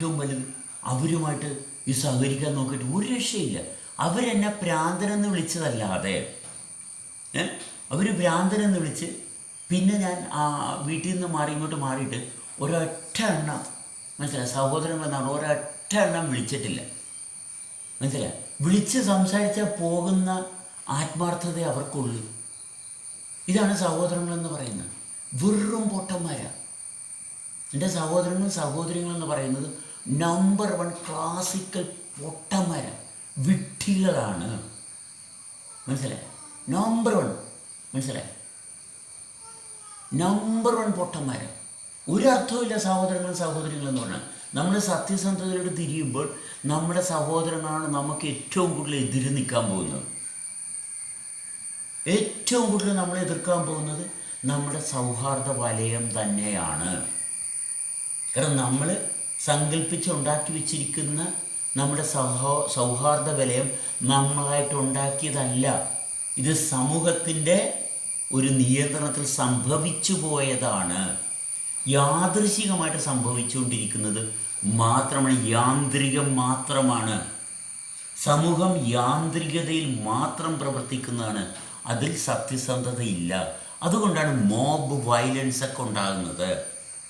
ഏറ്റവും വലുത്. അവരുമായിട്ട് ഈ സഹകരിക്കാൻ നോക്കിയിട്ട് ഒരു രക്ഷയില്ല. അവരെന്നെ പ്രാന്തനെന്ന് വിളിച്ചതല്ലാതെ. അവർ ഭ്രാന്തനെന്ന് വിളിച്ച് പിന്നെ ഞാൻ ആ വീട്ടിൽ നിന്ന് മാറി ഇങ്ങോട്ട് മാറിയിട്ട് ഒരൊറ്റ എണ്ണം മനസ്സിലായി? സഹോദരങ്ങളെന്നാണ് ഒരൊറ്റ എണ്ണം വിളിച്ചിട്ടില്ല. മനസ്സിലായി? വിളിച്ച് സംസാരിച്ചാൽ പോകുന്ന ആത്മാർത്ഥത അവർക്കുള്ളൂ. ഇതാണ് സഹോദരങ്ങളെന്ന് പറയുന്നത്. വെറും പൊട്ടന്മാരാണ് എന്റെ സഹോദരങ്ങളും സഹോദരികളെന്ന് പറയുന്നത് നമ്പർ വൺ ക്ലാസിക്കൽ പൊട്ടമരം വിഡ്ഢികളാണ്. മനസ്സിലായി? നമ്പർ വൺ മനസ്സിലായി? നമ്പർ വൺ പൊട്ടന്മാരാണ് ഒരർത്ഥമില്ല സഹോദരങ്ങളും സഹോദരികളും എന്ന് പറഞ്ഞാൽ. നമ്മൾ സത്യസന്ധതയോട് തിരിയുമ്പോൾ നമ്മുടെ സഹോദരനാണ് നമുക്ക് ഏറ്റവും കൂടുതൽ എതിര് നിൽക്കാൻ പോകുന്നത്. ഏറ്റവും കൂടുതൽ നമ്മൾ എതിർക്കാൻ പോകുന്നത് നമ്മുടെ സൗഹാർദ്ദ വലയം തന്നെയാണ്. കാരണം നമ്മൾ സങ്കല്പിച്ചുണ്ടാക്കി വെച്ചിരിക്കുന്ന നമ്മുടെ സഹോ സൗഹാർദ്ദ വലയം നമ്മളായിട്ട് ഉണ്ടാക്കിയതല്ല. ഇത് സമൂഹത്തിന്റെ ഒരു നിയന്ത്രണത്തിൽ സംഭവിച്ചു പോയതാണ്. യാദൃശികമായിട്ട് സംഭവിച്ചുകൊണ്ടിരിക്കുന്നത് മാത്രമാണ് യാന്ത്രികം മാത്രമാണ്. സമൂഹം യാന്ത്രികതയിൽ മാത്രം പ്രവർത്തിക്കുന്നതാണ്. അതിൽ സത്യസന്ധതയില്ല. അതുകൊണ്ടാണ് മോബ് വയലൻസ് ഒക്കെ ഉണ്ടാകുന്നത്.